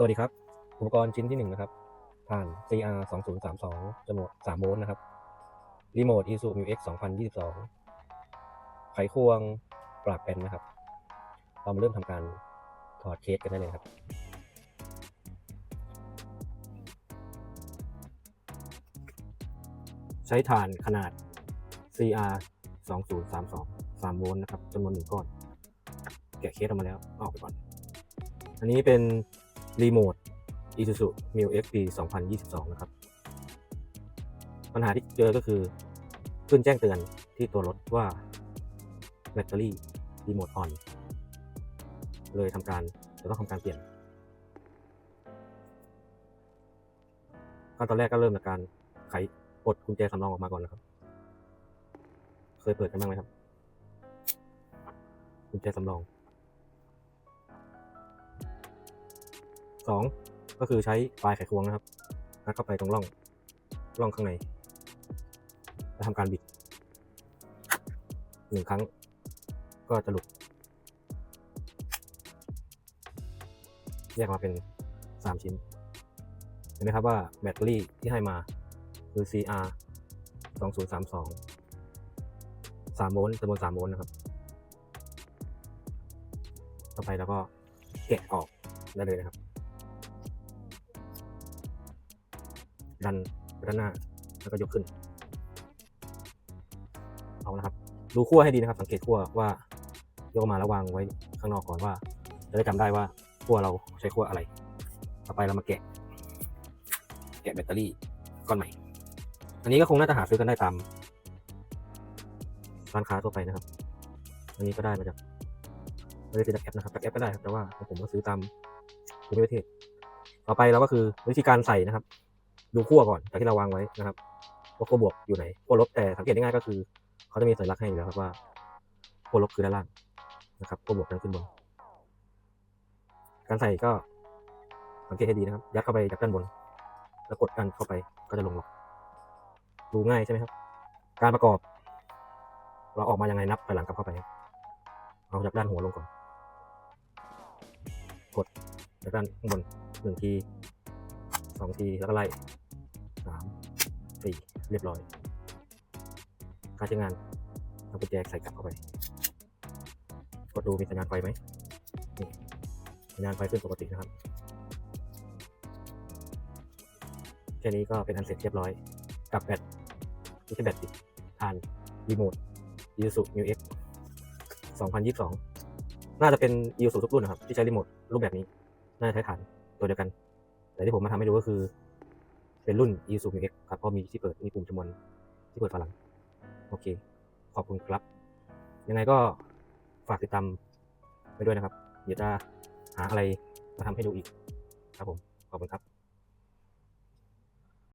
สวัสดีครับ อุปกรณ์ชิ้นที่หนึ่งนะครับ ผ่าน CR 2032จำนวน3โวลต์นะครับ รีโมท Isuzu Mu X 2022 ไขควงปรับเป็นนะครับ เรามาเริ่มทำการถอดเคสกันได้เลยครับ ใช้ฐานขนาด CR 2032 3โวลต์นะครับจำนวนหนึ่งก้อน แกะเคสออกมาแล้วเอาออกไปก่อน อันนี้เป็น รีโมท Isuzu Mu XP 2022 นะครับ ปัญหาที่เจอก็คือ ขึ้นแจ้งเตือนที่ตัวรถว่าแบตเตอรี่รีโมทออน เลยทำการจะต้องทำการเปลี่ยนขั้นตอนแรกก็เริ่มจากการไขปลดกุญแจสำรองออกมาก่อนนะครับ เคยเปิดกันบ้างไหมครับกุญแจสำรอง สองก็คือใช้ปลายไขควงนะครับงัดเข้าไปตรงร่องร่องข้างในแล้วทำการบิดหนึ่งครั้ง ก็จะหลุด แยกมาเป็นสามชิ้น เห็นไหมครับว่าแบตเตอรี่ที่ให้มาคือ CR 2032 3โวลต์จำนวน3โวลต์นะครับ ต่อไปเราก็แกะออกได้เลยนะครับ ดันไปด้านหน้า แล้วก็ยกขึ้น เอานะครับ ดูขั้วให้ดีนะครับ สังเกตขั้วว่ายกมาแล้ววางไว้ข้างนอกก่อนว่า จะได้จำได้ว่าขั้วเราใช้ขั้วอะไร ต่อไปเรามาแกะ แกะแบตเตอรี่ก้อนใหม่ อันนี้ก็คงน่าจะหาซื้อกันได้ตามร้านค้าทั่วไปนะครับ อันนี้ก็ได้มาจากไม่ได้ซื้อจากแอปนะครับจากแอปก็ได้ครับแต่ว่าผมก็ซื้อตามภูมิประเทศ ต่อไปเราก็คือวิธีการใส่นะครับ ดูขั้วก่อนจากที่เราวางไว้นะครับว่าขั้วบวกอยู่ไหนขั้วลบแต่สังเกตได้ง่ายก็คือเขาจะมีสัญลักษณ์ให้อยู่แล้วครับว่าขั้วลบคือด้านล่างนะครับขั้วบวกนั้นขึ้นบน การใส่ก็สังเกตให้ดีนะครับ ยัดเข้าไปจากด้านบน แล้วกดกันเข้าไปก็จะลงล็อกดูง่ายใช่ไหมครับ การประกอบ เราออกมายังไงนับไปหลังกลับเข้าไปเอาจากด้านหัวลงก่อน กดจากด้านข้างบนหนึ่งทีสองทีแล้วก็ไล่ สี่เรียบร้อย การใช้งานเอากุญแจใส่กลับเข้าไป กดดูมีสัญญาณไฟไหมนี่สัญญาณไฟขึ้นปกตินะครับแค่นี้ก็เป็นอันเสร็จเรียบร้อย กับแบตที่ใช้แบตติดผ่านรีโมท Isuzu Mu X 2022 น่าจะเป็น Isuzu ทุกรุ่นนะครับ ที่ใช้รีโมทรูปแบบนี้ น่าจะใช้ฐานตัวเดียวกัน แต่ที่ผมมาทำให้ดูก็คือ เป็นรุ่น Isuzu Mu X ครับก็มีที่เปิดมีปุ่มจำนวนที่เปิดฝาหลัง โอเค ขอบคุณครับ ยังไงก็ฝากติดตามไปด้วยนะครับ เดี๋ยวจะหาอะไรมาทำให้ดูอีก ครับผม ขอบคุณครับ